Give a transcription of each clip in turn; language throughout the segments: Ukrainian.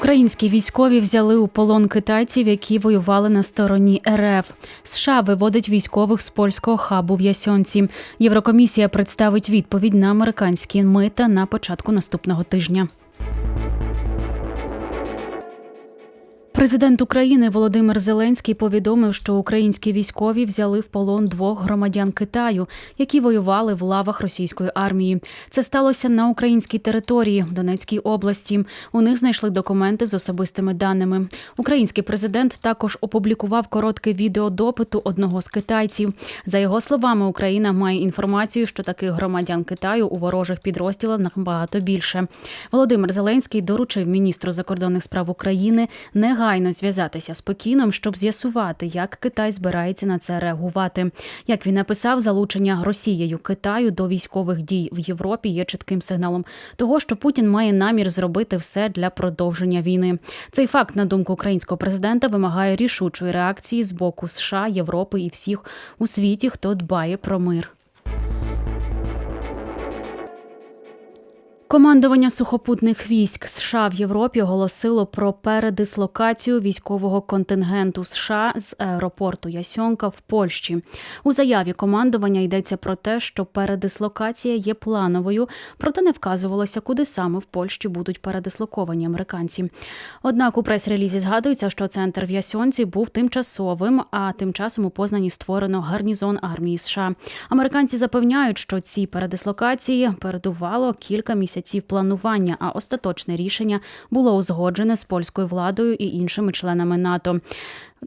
Українські військові взяли у полон китайців, які воювали на стороні РФ. США виводить військових з польського хабу в Ясьонці. Єврокомісія представить відповідь на американські мита на початку наступного тижня. Президент України Володимир Зеленський повідомив, що українські військові взяли в полон двох громадян Китаю, які воювали в лавах російської армії. Це сталося на українській території в Донецькій області. У них знайшли документи з особистими даними. Український президент також опублікував коротке відео допиту одного з китайців. За його словами, Україна має інформацію, що таких громадян Китаю у ворожих підрозділах набагато більше. Володимир Зеленський доручив міністру закордонних справ України негайно зв'язатися з Пекіном, щоб з'ясувати, як Китай збирається на це реагувати. Як він написав, залучення Росією Китаю до військових дій в Європі є чітким сигналом того, що Путін має намір зробити все для продовження війни. Цей факт, на думку українського президента, вимагає рішучої реакції з боку США, Європи і всіх у світі, хто дбає про мир. Командування сухопутних військ США в Європі оголосило про передислокацію військового контингенту США з аеропорту Ясьонка в Польщі. У заяві командування йдеться про те, що передислокація є плановою, проте не вказувалося, куди саме в Польщі будуть передислоковані американці. Однак у прес-релізі згадується, що центр в Ясьонці був тимчасовим, а тим часом у Познані створено гарнізон армії США. Американці запевняють, що ці передислокації передувало кілька місяців місяців планування, а остаточне рішення було узгоджене з польською владою і іншими членами НАТО.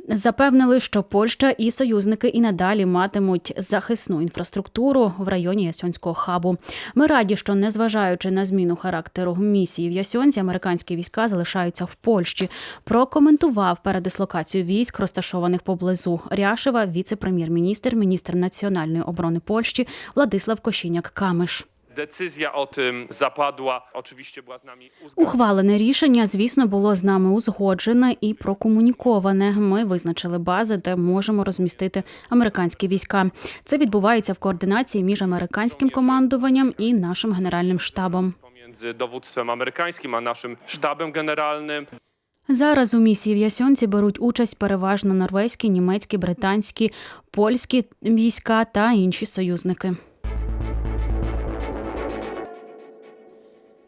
Запевнили, що Польща і союзники і надалі матимуть захисну інфраструктуру в районі Ясьонського хабу. Ми раді, що незважаючи на зміну характеру місії в Ясьонці, американські війська залишаються в Польщі. Прокоментував передислокацію військ, розташованих поблизу Ряшева, віце-прем'єр-міністр, міністр національної оборони Польщі Владислав Кощіняк-Камиш. Decyzja o tym zapadła, oczywiście była z nami uzgodniona. Ухвалене рішення, звісно, було з нами узгоджене і прокомуніковане. Ми визначили бази, де можемо розмістити американські війська. Це відбувається в координації між американським командуванням і нашим генеральним штабом. pomiędzy dowództwem amerykańskim a naszym sztabem generalnym. Зараз у місії в Ясьонці беруть участь переважно норвезькі, німецькі, британські, польські війська та інші союзники.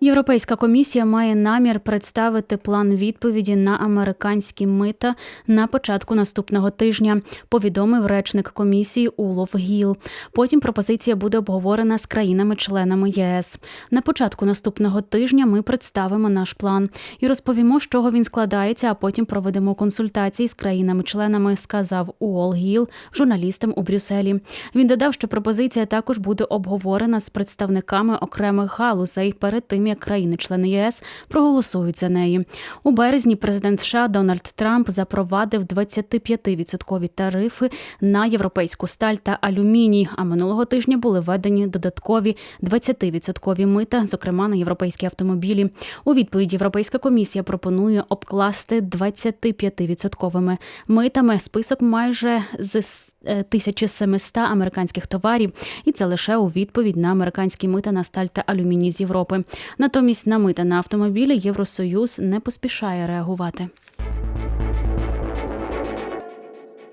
Європейська комісія має намір представити план відповіді на американські мита на початку наступного тижня. Повідомив речник комісії Улов Гіл. Потім пропозиція буде обговорена з країнами-членами ЄС. На початку наступного тижня ми представимо наш план і розповімо, з чого він складається. А потім проведемо консультації з країнами-членами. Сказав Уол Гіл журналістам у Брюсселі. Він додав, що пропозиція також буде обговорена з представниками окремих галузей перед тим, як країни-члени ЄС проголосують за неї. У березні президент США Дональд Трамп запровадив 25-відсоткові тарифи на європейську сталь та алюміній. А минулого тижня були введені додаткові 20-відсоткові мита, зокрема на європейські автомобілі. У відповідь Європейська комісія пропонує обкласти 25-відсотковими митами список майже з 1700 американських товарів, і це лише у відповідь на американські мита на сталь та алюміній з Європи. Натомість на мита на автомобілі Євросоюз не поспішає реагувати.